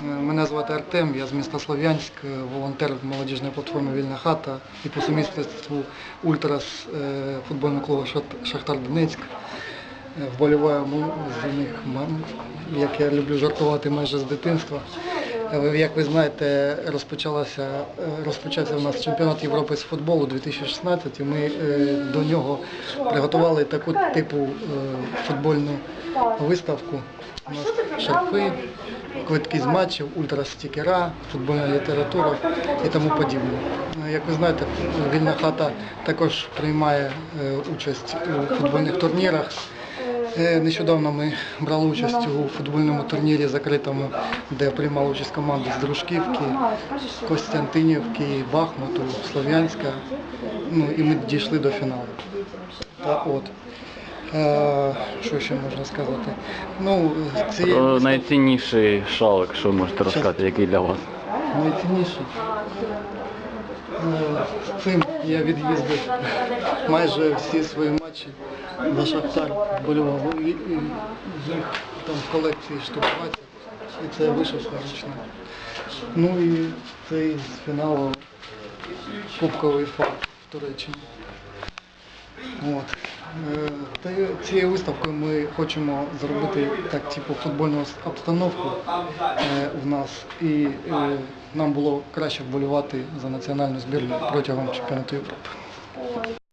Е, Мене звати Артем, я з міста Слов'янськ, е, волонтер молодіжної платформи Вільна хата і по сумісництву Ультрас е, футбольного клубу Шахтар Донецьк. Вболіваю Вболіваємо за них, як я люблю жартувати майже з дитинства. Е, Як ви знаєте, розпочалася, е, розпочався у нас чемпіонат Європи з футболу 2016 і ми е, до нього приготували таку типу е, футбольну виставку. У нас шарфи, квитки з матчів, ультрастікера, футбольна література і тому подібне. Е, Як ви знаєте, вільна хата також приймає участь у футбольних турнірах. Е, Нещодавно ми брали участь у футбольному турнірі закритому, де приймали участь команди з Дружківки, Костянтинівки, Бахмуту, Слов'янська. Ну і ми дійшли до фіналу. Та от. Е, що ще можна сказати? Ну, Про найцінніший шалик, що можете розказати, який для вас? Найцінніший. Цим я від'їздив майже всі свої матчі за Шахтар болював. Їх там в колекції штук 20. І це вишивка ручна. Ну і цей з фіналу кубковий факт в Туреччині. Цією виставкою ми хочемо зробити так, типу, футбольну обстановку е, в нас. І е, нам було краще вболівати за національну збірну протягом чемпіонату Європи.